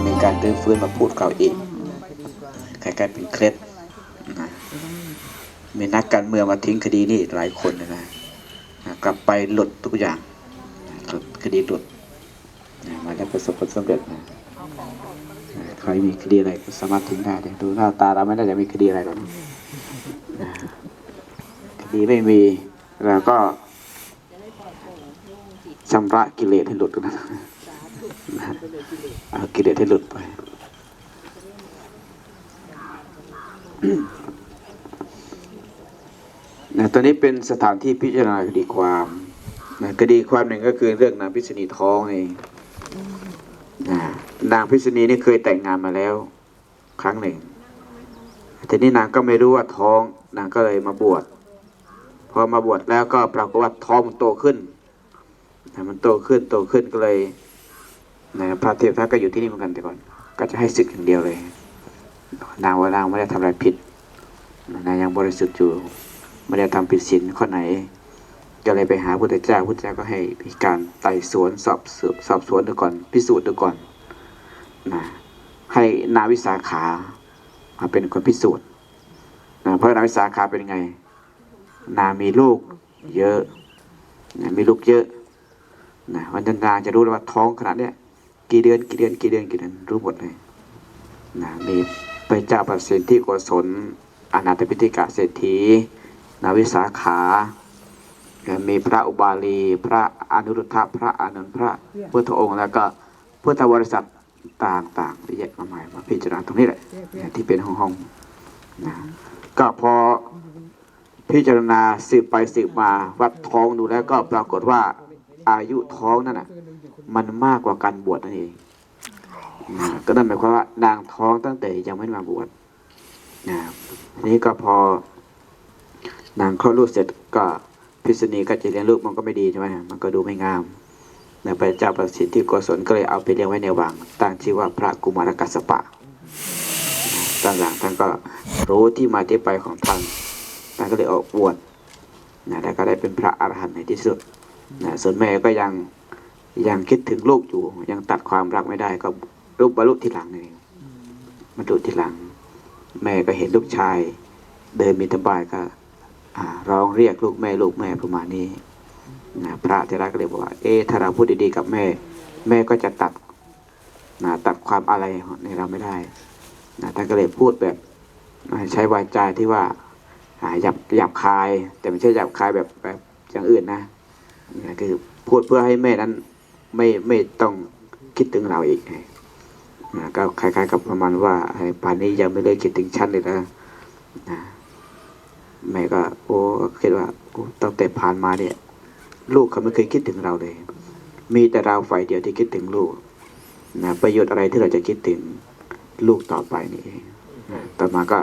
ก็มีการรื้อฟื้นมาพูดเก่าอีกคล้ายๆเป็นเคล็ดนะมีนักการเมืองมาทิ้งคดีนี่หลายคนนะนะกลับไปหลุดทุกอย่างหลุดคดีหลุดนะมาได้ประสบผลสำเร็จนะใครมีคดีอะไรก็สามารถทิ้งได้ดูหน้าตาเราไม่น่าจะมีคดีอะไรหรอกคดีไม่มีเราก็ชำระกิเลสให้หลุดกันนะ กิเลสให้หลุดไป นะตอนนี้เป็นสถานที่พิจารณาคดีความนะคดีความหนึ่งก็คือเรื่องนางพิษณีท้องเองนะนางพิษณีนี่เคยแต่งงานมาแล้ว ครั้งหนึ่ง ทีนี้นางก็ไม่รู้ว่าท้อง นางก็เลยมาบวช พอมาบวชแล้วก็ปรากฏว่าท้องมันโตขึ้น มันโตขึ้นโตขึ้นก็เลย นะพระเทพทัตก็อยู่ที่นี่เหมือนกันแต่ก่อน ก็จะให้ศึกอย่างเดียวเลย นางว่านางไม่ได้ทำอะไรผิดนางยังบริสุทธิ์อยู่ไม่ได้ทำผิดศีลข้อไหนก็เลยไปหาพุทธเจ้าพุทธเจ้าก็ให้มีการไต่สวนสอบสวนสอบสวนดูก่อนพิสูจน์ดูก่อนนะให้นาวิสาขามาเป็นคนพิสูจน์นะเพราะนาวิสาขาเป็นไง นามีลูกเยอะนะมีลูกเยอะนะวันจันทราจะรู้เลยว่าท้องขนาดเนี้ย กี่เดือนกี่เดือนกี่เดือนกี่เดือนรู้หมดเลยนะมีพระเจ้าประสิทธิโกศลอนาถปิฎกะเศรษฐีนาวิสาขาแล้วมีพระอุบาลี พระอนุรุทธะพระอานนท์พระพุทธองค์แล้วก็พุทธบริษัทต่างๆเยอะแยะมากมายมาพิจารณาตรงนี้แหละเนี่ยที่เป็นห้องๆนะก็พอพิจารณาสืบไปสืบมาวัดท้องดูแล้วก็ปรากฏว่าอายุท้องนั่นน่ะ มันมากกว่าการบวชนั่นเองนะก็นั่นหมายความว่านางท้องตั้งแต่ยังไม่มาบวชนะทีนี้ก็พอนางคลอดลูกเสร็จก็พิษณีก็จะเลี้ยงลูกมันก็ไม่ดีใช่ไหมมันก็ดูไม่งามนะพระเจ้าประสิทธิโกศลก็เลยเอาไปเลี้ยงไว้ในวังตั้งชื่อว่าพระกุมารกัสปะนะตอนหลังท่านก็รู้ที่มาที่ไปของท่านท่านก็เลยออกบวชนะแล้วก็ได้เป็นพระอรหันต์ในที่สุดนะส่วนแม่ก็ยัง ยังคิดถึงลูกอยู่ ยังตัดความรักไม่ได้ก็ลูกบรรลุทีหลังเองบรรลุทีหลัง แม่ก็เห็นลูกชาย เดินมิถบายก็ร้องเรียกลูกแม่ลูกแม่ประมาณนี้นะพระเทระก็เลยบอกว่า เอ๊ะถ้าเราพูดดีๆกับแม่ แม่ก็จะตัดนะตัดความอะไรในเราไม่ได้นะท่านก็เลยพูดแบบใช้วาจาที่ว่าอ่าหยาบหยาบคาย แต่ไม่ใช่หยาบคายแบบแบบอย่างอื่นนะนะคือพูดเพื่อให้แม่นั้น ไม่ไม่ต้องคิดถึงเราอีกนะก็คล้ายๆกับประมาณว่าไอ้ป่านนี้ยังไม่เลยคิดถึงฉันเลยนะนะแม่ก็โอ้คิดว่าโอ้ตั้งแต่ผ่านมาเนี่ย ลูกเขาไม่เคยคิดถึงเราเลย มีแต่เราฝ่ายเดียวที่คิดถึงลูกนะประโยชน์อะไรที่เราจะคิดถึงลูกต่อไปนี่เองนะต่อมาก็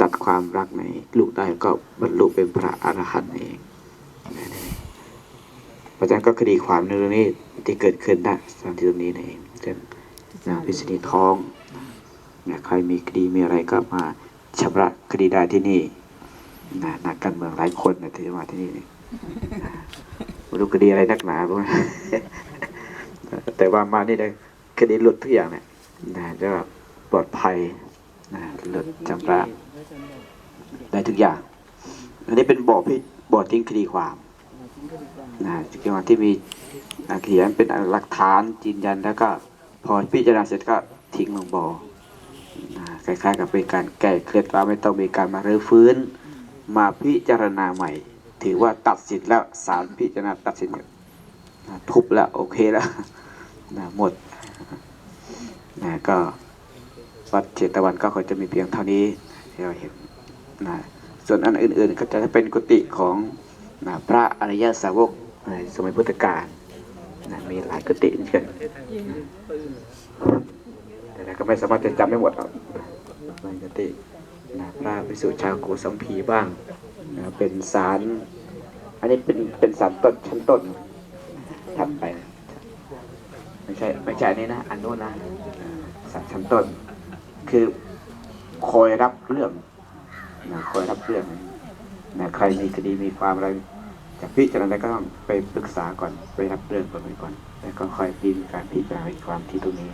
ตัดความรักในลูกได้ก็บรรลุเป็นพระอรหันต์เอง ราะฉะนั้นก็คดีความในเรื่องนี้ที่เกิดขึ้นนะตามที่ตรงนี้นั่เองเรื่องนางพิษณีท้องนะใครมีคดีมีอะไรก็มาชำระคดีได้ที่นี่นะนักการเมืองหลายคนนะที่มาที่นี่นะไม่รู้คดีอะไรนักหนารู้ไหมแต่ว่ามานี่ได้คดีหลุดทุกอย่างเนี่ยนะจะปลอดภัยนะหลุดชำระได้ทุกอย่าง อันนี้เป็นบ่อพิบ่อทิ้งคดีความ นะจังหวะที่มีเขียนเป็นหลักฐานยืนยันแล้วก็พอพิจารณาเสร็จก็ทิ้งลงบ่อนะคล้ายๆกับเป็นการแก้เคล็ดว่าไม่ต้องมีการมาเรื้อฟื้น มาพิจารณาใหม่ ถือว่าตัดสินแล้วศาลพิจารณาตัดสินนะทุบแล้วโอเคแล้วนะหมดนะก็วัดเจตวันก็คงจะมีเพียงเท่านี้ที่เราเห็นนะส่วนอันอื่นๆก็จะเป็นกุฏิของ นะพระอริยสาวกในสมัยพุทธกาลนะมีหลายกุฏิเช่นแต่ก็ไม่สามารถจะจำได้หมดหรอกหลายกุฏินะพระพิสุชาวโกสัมพีบ้างนะเป็นสาร อันนี้เป็นเป็นสารต้นชั้นต้นถัดไปนะไม่ใช่ไม่ใช่อันนี้นะ อันโน้นนะสารชั้นต้น คือคอยรับเรื่องนะคอยรับเรื่องนะใครมีคดีมีความอะไร จะพิจารณาก็ต้องไปปรึกษาก่อนไปรับเรื่องก่อนไปก่อน แล้วก็ค่อยพิจารณาการพิจารณาความที่ตรงนี้